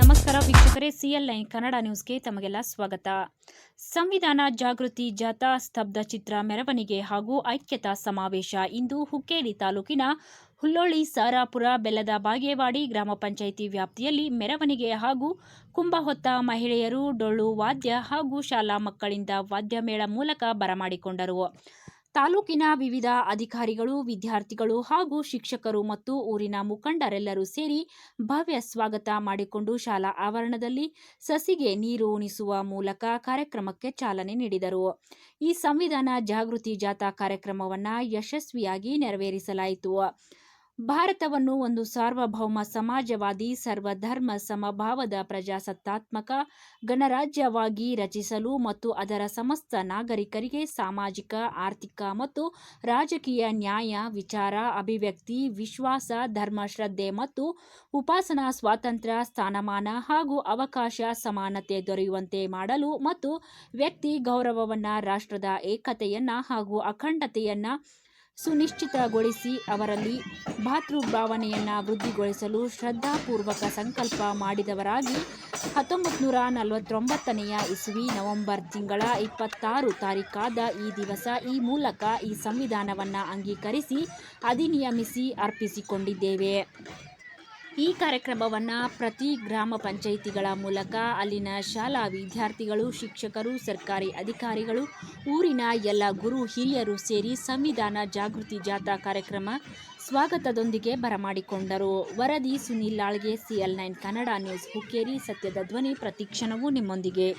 ನಮಸ್ಕಾರ ವೀಕ್ಷಕರೇ, CL nine Kannada ನ್ಯೂಸ್ಗೆ ತಮಗೆಲ್ಲ ಸ್ವಾಗತ. ಸಂವಿಧಾನ ಜಾಗೃತಿ ಜಾಥಾ ಸ್ತಬ್ಧ ಚಿತ್ರ ಮೆರವಣಿಗೆ ಹಾಗೂ ಐಕ್ಯತಾ ಸಮಾವೇಶ ಇಂದು ಹುಕ್ಕೇರಿ ತಾಲೂಕಿನ ಹುಲ್ಲೋಳಿ ಸಾರಾಪುರ, ಬೆಲ್ಲದ ಬಾಗೇವಾಡಿ ಗ್ರಾಮ ಪಂಚಾಯಿತಿ ವ್ಯಾಪ್ತಿಯಲ್ಲಿ ಮೆರವಣಿಗೆ ಹಾಗೂ ಕುಂಭ ಹೊತ್ತ ಮಹಿಳೆಯರು ಡೊಳ್ಳು ವಾದ್ಯ ಹಾಗೂ ಶಾಲಾ ಮಕ್ಕಳಿಂದ ವಾದ್ಯ ಮೇಳ ಮೂಲಕ ಬರಮಾಡಿಕೊಂಡರು. ತಾಲೂಕಿನ ವಿವಿಧ ಅಧಿಕಾರಿಗಳು, ವಿದ್ಯಾರ್ಥಿಗಳು ಹಾಗೂ ಶಿಕ್ಷಕರು ಮತ್ತು ಊರಿನ ಮುಖಂಡರೆಲ್ಲರೂ ಸೇರಿ ಭವ್ಯ ಸ್ವಾಗತ ಮಾಡಿಕೊಂಡು ಶಾಲಾ ಆವರಣದಲ್ಲಿ ಸಸಿಗೆ ನೀರು ಉಣಿಸುವ ಮೂಲಕ ಕಾರ್ಯಕ್ರಮಕ್ಕೆ ಚಾಲನೆ ನೀಡಿದರು. ಈ ಸಂವಿಧಾನ ಜಾಗೃತಿ ಜಾಥಾ ಕಾರ್ಯಕ್ರಮವನ್ನು ಯಶಸ್ವಿಯಾಗಿ ನೆರವೇರಿಸಲಾಯಿತು. ಭಾರತವನ್ನು ಒಂದು ಸಾರ್ವಭೌಮ ಸಮಾಜವಾದಿ, ಸರ್ವಧರ್ಮ ಸಮಭಾವದ ಪ್ರಜಾಸತ್ತಾತ್ಮಕ ಗಣರಾಜ್ಯವಾಗಿ ರಚಿಸಲು ಮತ್ತು ಅದರ ಸಮಸ್ತ ನಾಗರಿಕರಿಗೆ ಸಾಮಾಜಿಕ, ಆರ್ಥಿಕ ಮತ್ತು ರಾಜಕೀಯ ನ್ಯಾಯ, ವಿಚಾರ, ಅಭಿವ್ಯಕ್ತಿ, ವಿಶ್ವಾಸ, ಧರ್ಮ ಶ್ರದ್ಧೆ ಮತ್ತು ಉಪಾಸನಾ ಸ್ವಾತಂತ್ರ್ಯ, ಸ್ಥಾನಮಾನ ಹಾಗೂ ಅವಕಾಶ ಸಮಾನತೆ ದೊರೆಯುವಂತೆ ಮಾಡಲು ಮತ್ತು ವ್ಯಕ್ತಿ ಗೌರವವನ್ನು ರಾಷ್ಟ್ರದ ಏಕತೆಯನ್ನು ಹಾಗೂ ಅಖಂಡತೆಯನ್ನ ಸುನಿಶ್ಚಿತಗೊಳಿಸಿ ಅವರಲ್ಲಿ ಭಾತೃಭಾವನೆಯನ್ನು ವೃದ್ಧಿಗೊಳಿಸಲು ಶ್ರದ್ಧಾಪೂರ್ವಕ ಸಂಕಲ್ಪ ಮಾಡಿದವರಾಗಿ ಹತ್ತೊಂಬತ್ತು ನೂರ ನಲವತ್ತೊಂಬತ್ತನೆಯ ಇಸ್ವಿ ನವೆಂಬರ್ ತಿಂಗಳ ಇಪ್ಪತ್ತಾರು ತಾರೀಕಾದ ಈ ದಿವಸ ಈ ಮೂಲಕ ಈ ಸಂವಿಧಾನವನ್ನು ಅಂಗೀಕರಿಸಿ ಅಧಿನಿಯಮಿಸಿ ಅರ್ಪಿಸಿಕೊಂಡಿದ್ದೇವೆ. ಈ ಕಾರ್ಯಕ್ರಮವನ್ನು ಪ್ರತಿ ಗ್ರಾಮ ಪಂಚಾಯಿತಿಗಳ ಮೂಲಕ ಅಲ್ಲಿನ ಶಾಲಾ ವಿದ್ಯಾರ್ಥಿಗಳು, ಶಿಕ್ಷಕರು, ಸರ್ಕಾರಿ ಅಧಿಕಾರಿಗಳು, ಊರಿನ ಎಲ್ಲ ಗುರು ಹಿರಿಯರು ಸೇರಿ ಸಂವಿಧಾನ ಜಾಗೃತಿ ಜಾಥಾ ಕಾರ್ಯಕ್ರಮ ಸ್ವಾಗತದೊಂದಿಗೆ ಬರಮಾಡಿಕೊಂಡರು. ವರದಿ Sunil ಲಾಳ್ಗೆ, CL nine Kannada news Hukkeri, ಸತ್ಯದ ಧ್ವನಿ ಪ್ರತಿಕ್ಷಣವೂ ನಿಮ್ಮೊಂದಿಗೆ.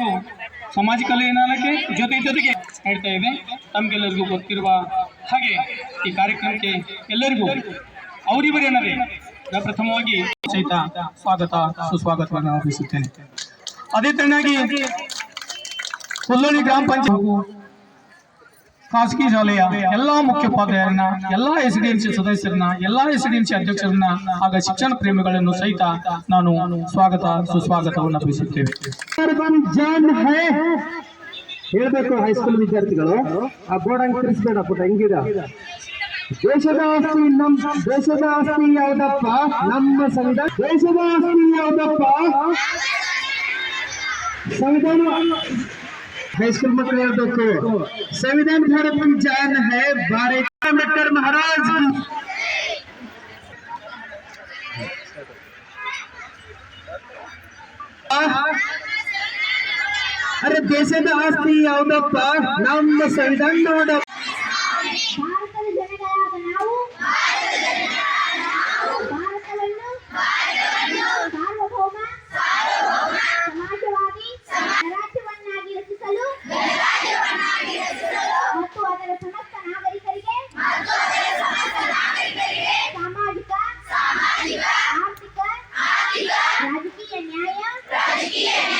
ಹಾಗೂ ಸಮಾಜ ಕಲ್ಯಾಣಕ್ಕೆ ಜೊತೆ ಜೊತೆಗೆ ಹೇಳ್ತಾ ಇದೆ. ತಮಗೆಲ್ಲರಿಗೂ ಗೊತ್ತಿರುವ ಹಾಗೆ ಈ ಕಾರ್ಯಕ್ರಮಕ್ಕೆ ಎಲ್ಲರಿಗೂ ಅವರಿವರೇನರೇ ಪ್ರಥಮವಾಗಿ ಸಹಿತ ಸ್ವಾಗತ, ಸುಸ್ವಾಗತವನ್ನು ಅರ್ಪಿಸುತ್ತೇನೆ. ಅದೇ ತರನಾಗಿ ಹುಲ್ಲೋಳಿ ಗ್ರಾಮ ಪಂಚಾಯತ್ ಖಾಸಗಿ ಶಾಲೆಯ ಎಲ್ಲಾ ಮುಖ್ಯೋಪಾಧ್ಯಾಯರನ್ನ ಎಲ್ಲಾ ಎಸ್ ಡಿ ಎಂ ಸಿ ಸದಸ್ಯರನ್ನ, ಎಲ್ಲಾ ಎಸ್ ಡಿ ಎಂ ಸಿ ಅಧ್ಯಕ್ಷರನ್ನ ಹಾಗೂ ಶಿಕ್ಷಣ ಪ್ರೇಮಿಗಳನ್ನು ಸಹಿತ ನಾನು ಸ್ವಾಗತ, ಸುಸ್ವಾಗತವನ್ನು ಹೈ. ಹೇಳ್ಬೇಕು ಹೈಸ್ಕೂಲ್ ವಿದ್ಯಾರ್ಥಿಗಳು. ಆ ಬೋರ್ಡ್ ಅಂಕರಿಸಬೇಡ ಪುಟ ಹೆಂಗಿದ ದೇಶದ ಆಸ್ತಿ ನಮ್, ದೇಶದ ಆಸ್ತಿ ಯಾವ್ದಪ್ಪ? ನಮ್ಮ ಸಂವಿಧಾನ, ದೇಶದ ಆಸ್ತಿ ಯಾವ್ದಪ್ಪ? ಸಂವಿಧಾನ. ಹೈಸ್ಕೂಲ್ ಮಕ್ಕಳು ಹೇಳ್ಬೇಕು ಸಂವಿಧಾನ ಭಾರತ ಜಾನ್ ಹೈ ಭಾರತ ಅಂಬೇಡ್ಕರ್ ಮಹಾರಾಜ್ ಅರೆ ದೇಶದ ಆಸ್ತಿ ಯಾವ್ದಪ್ಪ ನಮ್ಮ ಸಂವಿಧಾನ ನೋಡ ಭಾರತದ ಜನಗಳಾದ ನಾವು ಭಾರತವನ್ನು ಸಾರ್ವಭೌಮ ಸಮಾಜವಾದಿ ಗಣರಾಜ್ಯವನ್ನಾಗಿ ರಚಿಸಲು ಮತ್ತು ಅದರ ಸಮಸ್ತ ನಾಗರಿಕರಿಗೆ ಸಾಮಾಜಿಕ ಆರ್ಥಿಕ ರಾಜಕೀಯ ನ್ಯಾಯ ವಿಚಾರ ಅಭಿವ್ಯಕ್ತಿ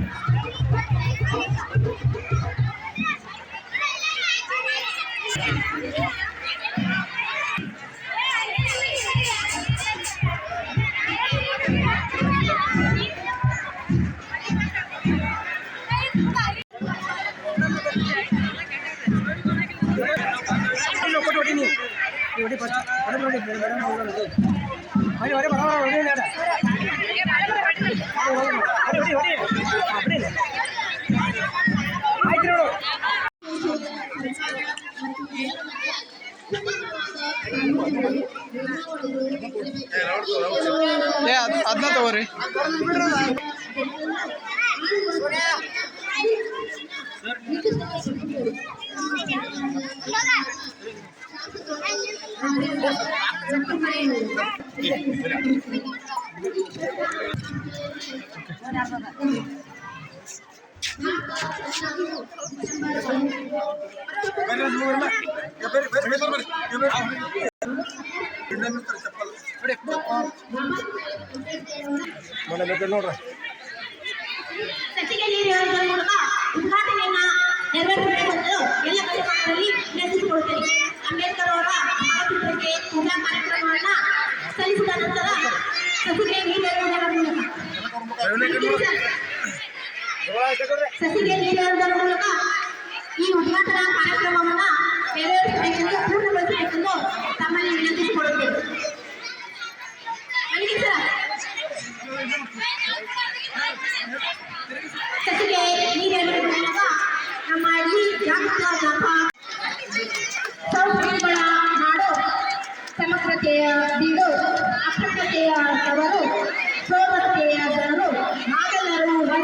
ಸಚಿಗೆ ನೀರು ಹೇಳುವುದರ ಮೂಲಕ ಉದ್ಘಾಟನೆಯನ್ನ ನೆರವೇರಿಸಿಕೊಂಡು ಎಲ್ಲ ಕಾರ್ಯಕ್ರಮಗಳಲ್ಲಿ ವಿನಂತಿಸಿಕೊಳ್ಳುತ್ತೇನೆ ಅಂಬೇಡ್ಕರ್ ಅವರ ಭಾವಚಿತ್ರಕ್ಕೆ ಪೂಜಾ ಕಾರ್ಯಕ್ರಮವನ್ನ ಸಲ್ಲಿಸಿದ ನಂತರ ಸಸಿಗೆ ನೀರು ಹೇಳುವುದರ ಮೂಲಕ ಸಸಿಗೆ ನೀರು ಹೇಳುವುದರ ಮೂಲಕ ಈ ಉದ್ಘಾಟನಾ ಕಾರ್ಯಕ್ರಮವನ್ನ ಸಮಗ್ರತೆಯ ಬೀಡು ಅಖಂಡತೆಯ ತವರು ಸೋಮತೆಯ ಜನರು ನಾವೆಲ್ಲರೂ ಒಂದು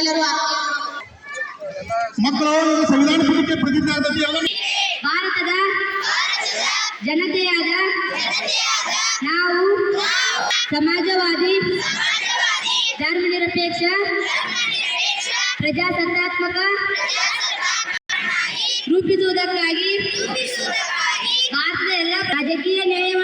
ಎಲ್ಲರೂ ಮಕ್ಕಳು ಸಂವಿಧಾನ ಪೀಠಕ್ಕೆ ಪ್ರತಿಜ್ಞಾಗತಿ ಎಲ್ಲ ಭಾರತದ ಜನತೆಯಾದ ನಾವು ಸಮಾಜವಾದಿ ಧರ್ಮನಿರಪೇಕ್ಷ ಪ್ರಜಾಸತ್ತಾತ್ಮಕ ರೂಪಿಸುವುದಕ್ಕಾಗಿ ಭಾರತದ ಎಲ್ಲ ರಾಜಕೀಯ ನ್ಯಾಯವನ್ನು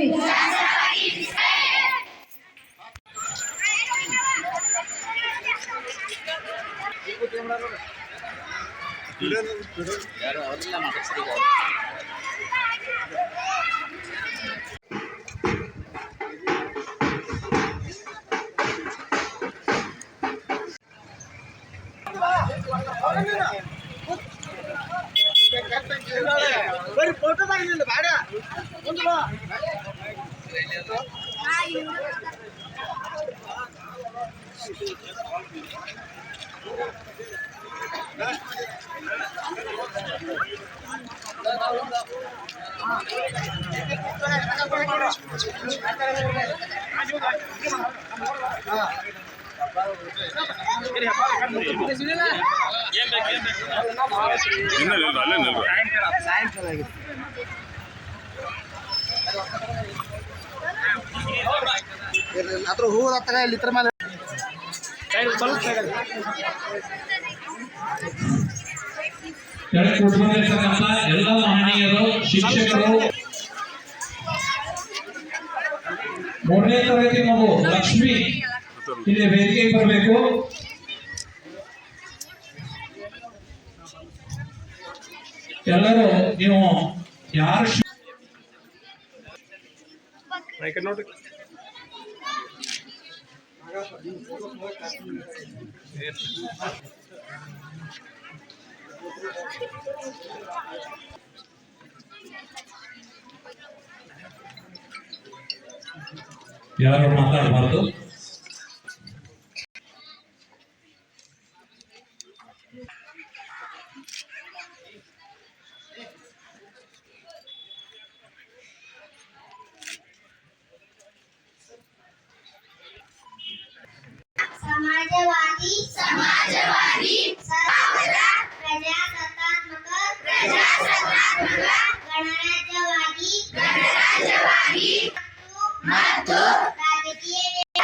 ವಿಧಿಸಿಕೊಂಡಿದ್ದೇವೆ ಇಲ್ಲ ಇಲ್ಲ ಅಲ್ಲೇ ನಿಲ್ರಿ ಅದ್ರ ಹೂ ಹತ್ತಾಗ ಇಲ್ಲಿ ಇತ್ರ ಮೇಲೆ. ಎಲ್ಲ ಮಹನೀಯರು ಶಿಕ್ಷಕರು. ಮೂರನೇ ತರಗತಿ ಮಗು ಲಕ್ಷ್ಮಿ. ಇಲ್ಲಿ ವೇದಿಕೆ ಬರಬೇಕು. ಎಲ್ಲರೂ ನೀವು ಯಾರು ಶಿ- ಯಾರು ಮಾತಾಡಬಾರ್ದು ಸಮಾಜವಾದಿ ಸಮಾಜವಾದಿ ಸರ್ವರ ಪ್ರಜಾಸತ್ತಾತ್ಮಕ ಪ್ರಜಾಸತ್ತಾತ್ಮಕ ಗಣರಾಜ್ಯವಾದಿ ಗಣರಾಜ್ಯವಾದಿ ಮತ್ತು ರಾಜಕೀಯ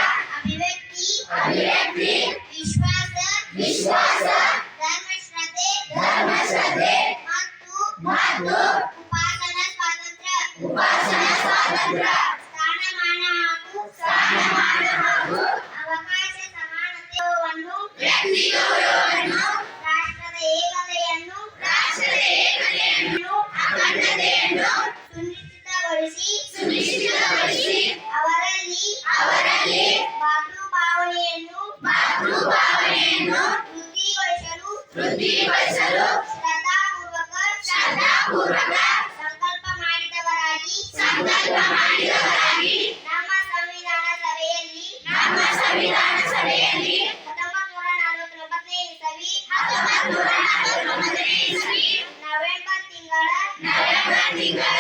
ಅಭಿವ್ಯಕ್ತಿ, ವಿಶ್ವಾಸ ವಿಶ್ವಾಸ, ಧರ್ಮಶ್ರದ್ಧೆ ಧರ್ಮಶ್ರದ್ಧೆ ಮತ್ತು ಮತ್ತು ಉಪಾಸನಾ ಸ್ವಾತಂತ್ರ್ಯ ಉಪಾಸನಾ ಸ್ವಾತಂತ್ರ್ಯ. ಸ್ಥಾನಮಾನ ಹಾಗೂ ಸ್ಥಾನಮಾನ ಹಾಗೂ ಅವಕಾಶ ಸಮಾನತೆಯನ್ನು ವ್ಯಕ್ತಿಗೌರವವನ್ನು, ರಾಷ್ಟ್ರದ ಏಕತೆಯನ್ನು ರಾಷ್ಟ್ರದ ಏಕತೆಯನ್ನು, ಅಖಂಡತೆಯನ್ನು ಸುನಿಶ್ಚಿತಗೊಳಿಸಿ ಸುನಿಶ್ಚಿತಗೊಳಿಸಿ, ಅವರಲ್ಲಿ ಅವರಲ್ಲಿ ವೃದ್ಧಿಗೊಳಿಸಲು ಶ್ರದ್ಧಾಪೂರ್ವಕ ಸಂಕಲ್ಪ ಮಾಡಿದವರಾಗಿ ಸಂಕಲ್ಪ ಮಾಡಿದವರಾಗಿ ನಮ್ಮ ಸಂವಿಧಾನ ಸಭೆಯಲ್ಲಿ ನಮ್ಮ ಸಂವಿಧಾನ ಸಭೆಯಲ್ಲಿ ಹತ್ತೊಂಬತ್ತು ನೂರ ನಲವತ್ತೊಂಬತ್ತನೇ ಇಸವಿ ಹತ್ತೊಂಬತ್ತು ನೂರ ನಲವತ್ತೊಂಬತ್ತನೇ ಇಸವಿ ನವೆಂಬರ್ ತಿಂಗಳ ನವೆಂಬರ್ ತಿಂಗಳ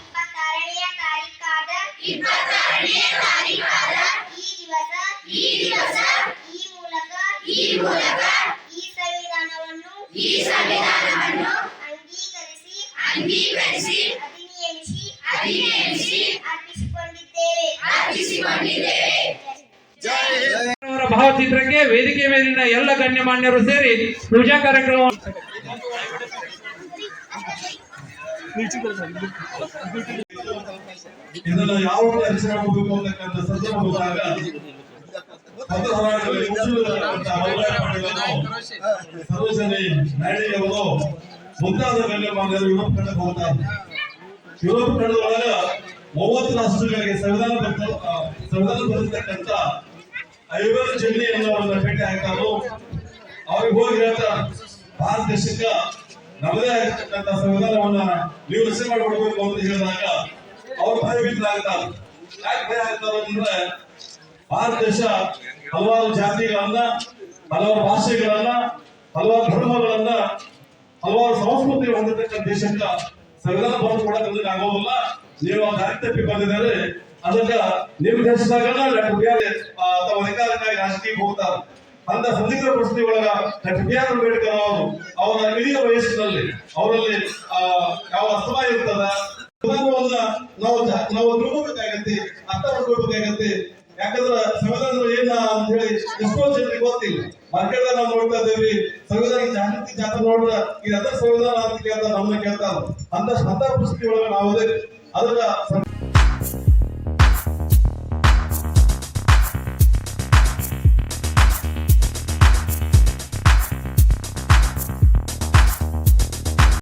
ಇಪ್ಪತ್ತಾರನೆಯ ತಾರೀಕಾದ ಇಪ್ಪತ್ತಾರನೆಯ ತಾರೀಕಾದ ಈ ದಿವಸ ಈ ದಿವಸ ಮೂಲಕ ಈ ಸಂವಿಧಾನವನ್ನು ಈ ಸಂವಿಧಾನವನ್ನು ಅಂಗೀಕರಿಸಿ ಅಂಗೀಕರಿಸಿ ಅಧಿನಿಯಮಿಸಿ ಅಧಿನಿಯಮಿಸಿ ಅರ್ಪಿಸಿಕೊಂಡಿದ್ದೇವೆ. ಅರ್ಪಿಸಿಕೊಂಡಿದ್ದೇವೆ. ಅವರ ಭಾವಚಿತ್ರಕ್ಕೆ ವೇದಿಕೆ ಮೇಲಿನ ಎಲ್ಲ ಗಣ್ಯಮಾನ್ಯರು ಸೇರಿ ಪೂಜಾ ಕಾರ್ಯಕ್ರಮ ಇದನ್ನ ಯಾವಾಗ ರಚನೆ ಮಾಡಬೇಕು ಅಂತಕ್ಕಂಥ ಸಂದರ್ಭ ಪದ ಮುಂತಾದ ಗಣ್ಯಮಾನ್ಯರು ಯುರೋಪ್ ಖಂಡಕ್ಕೆ ಹೋಗ್ತಾರೆ ಯುರೋಪ್ ಖಂಡದೊಳಗ ಮೂವತ್ತು ರಾಷ್ಟ್ರಗಳಿಗೆ ಸಂವಿಧಾನ ಸಂವಿಧಾನ ಬರೆದಿರ್ತಕ್ಕಂಥ ಐವರು ಜಮಿನಿಯನ್ನು ಅವರನ್ನ ಭೇಟಿ ಹಾಕ್ತಾರೋ ಅವ್ರಿಗೆ ಹೋಗಿ ಹೇಳ್ತಾ ಭಾರತ ದೇಶಕ್ಕ ನಮ್ಮದೇ ಆಗಿರ್ತಕ್ಕಂಥ ಸಂವಿಧಾನವನ್ನ ನೀವು ರಚನೆ ಮಾಡಿಕೊಡ್ಬೇಕು ಅಂತ ಹೇಳಿದಾಗ ಅವ್ರು ಭಯಭೀತರಾಗ್ತಾರೆ. ಯಾಕೆ ಭಯ ಆಗ್ತಾರ ಅಂದ್ರೆ ಭಾರತ ದೇಶ ಹಲವಾರು ಜಾತಿಗಳನ್ನ, ಹಲವಾರು ಭಾಷೆಗಳನ್ನ, ಹಲವಾರು ಧರ್ಮಗಳನ್ನ, ಹಲವಾರು ಸಂಸ್ಕೃತಿ ಹೊಂದಿರತಕ್ಕಂಥ ದೇಶಕ್ಕ ಸಂವಿಧಾನ ಬರೆದು ಕೊಡಕ್ಕೆ ಆಗೋದಿಲ್ಲ. ನೀವು ಆ ತಪ್ಪಿ ಬಂದಿದ್ದಾರೆ. ಅದಕ್ಕ ನಿಮ್ಮ ದೇಶದಾಗ ತಮ್ಮ ಅಧಿಕಾರಕ್ಕಾಗಿ ರಾಜಕೀಯಕ್ಕೆ ಹೋಗ್ತಾರೆ. ಅಂತ ಸಂದಿಗ್ಧ ಪರಿಸ್ಥಿತಿ ಒಳಗ ಡಾಕ್ಟರ್ ಅಂಬೇಡ್ಕರ್ ಅವರು, ಅವರ ಇಳಿಯ ವಯಸ್ಸಿನಲ್ಲಿ, ಅವರಲ್ಲಿ ಯಾವ ಅಸ್ತಮ ಇರ್ತದ ನಾವು ನಾವು ತಿಳ್ಕೊಬೇಕಾಗತ್ತೆ, ಅರ್ಥ ಮಾಡ್ಕೊಳ್ಬೇಕಾಗತ್ತೆ. ಯಾಕಂದ್ರೆ ಸಂವಿಧಾನ ಏನ ಅಂತ ಹೇಳಿ ಎಷ್ಟೋ ಜನರಿಗೆ ಗೊತ್ತಿಲ್ಲ. ಮಾರ್ಕೆಟ್ ನಾವು ನೋಡ್ತಾ ಇದ್ದೇವೆ. ಸಂವಿಧಾನ ಜಾಗೃತಿ ಜಾತ್ರೆ ನೋಡ್ರ ಇದು ಸಂವಿಧಾನ ಅಂತ ಕೇಳ್ತಾರೆ ನಮ್ಮನ್ನ ಕೇಳ್ತಾರ ಅಂತ ಅಂತ ಪುಸ್ತಕ ಒಳಗೆ ನಾವು ಅದ್ರ